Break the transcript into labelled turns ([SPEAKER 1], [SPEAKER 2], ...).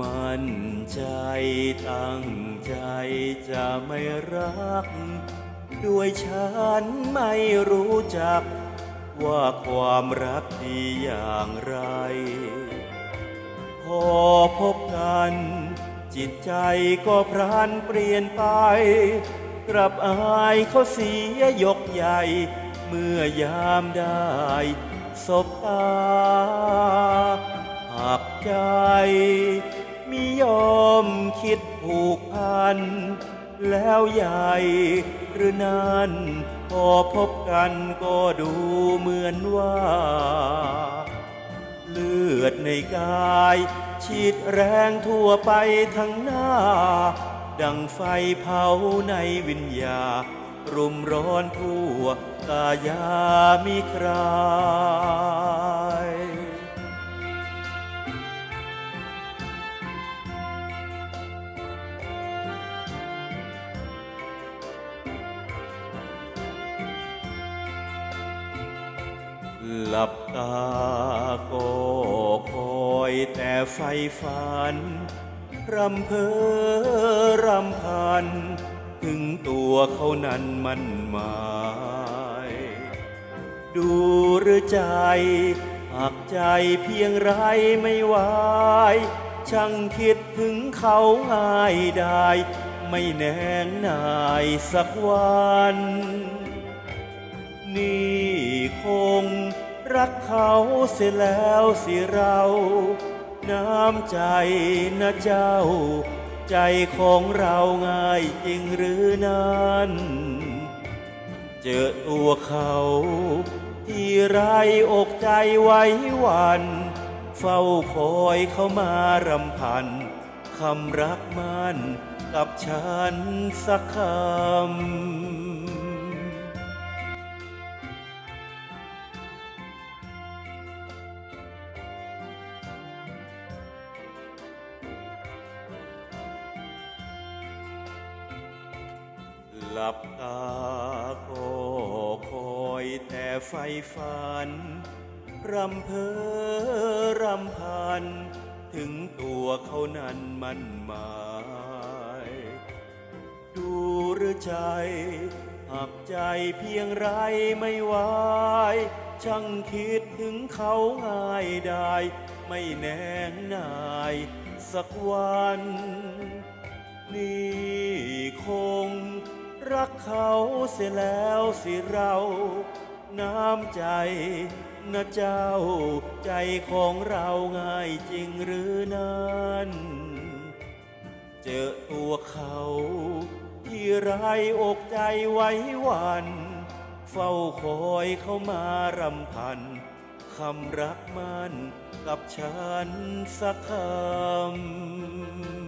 [SPEAKER 1] มันใจตั้งใจจะไม่รัก ด้วยฉันไม่รู้จัก ว่าความรักดีอย่างไร พอพบกัน จิตใจก็พรันเปลี่ยนไป กลับอายเขาเสียยกใหญ่ เมื่อยามได้สบตาหากใจ มิยอมคิดผูกพัน แล้วใหญ่หรือนั้นพอพบกันก็ดูเหมือนว่า เลือดในกาย ฉีดแรงทั่วไปทั้งหน้า ดังไฟเผาในวิญญา รุมร้อนทั่วกายามิครา หลับตาก็คอยแต่ไฟฝัน รำเพอรำพัน ถึงตัวเขานั้นมันหมาย ดูหรือใจหากใจเพียงไรไม่ไหวช่างคิดถึงเขาง่ายได้ ไม่แน่งนายสักวัน นี่คง รักเขาเสียแล้วสิเรา น้ำใจนะเจ้า ใจของเราง่ายจริงหรือนั้น เจอตัวเขา ที่ไรอกใจไว้วัน เฝ้าคอยเขามารำพันคำรักมันกับฉันสักคำ หลับตาก็คอยแต่ไฟฝัน รำเพอรำพัน ถึงตัวเขานั้นมันหมาย ดูหรือใจหากใจเพียงไรไม่ไหวช่างคิดถึงเขาง่ายได้ ไม่แน่งนายสักวัน นี่คง รักเขาเสียแล้วสิเรา น้ำใจนะเจ้า ใจของเราง่ายจริงหรือนั้นเจอตัวเขา ที่ไรอกใจไว้วัน เฝ้าคอยเขามารำพันคำรักมันกับฉันสักคำ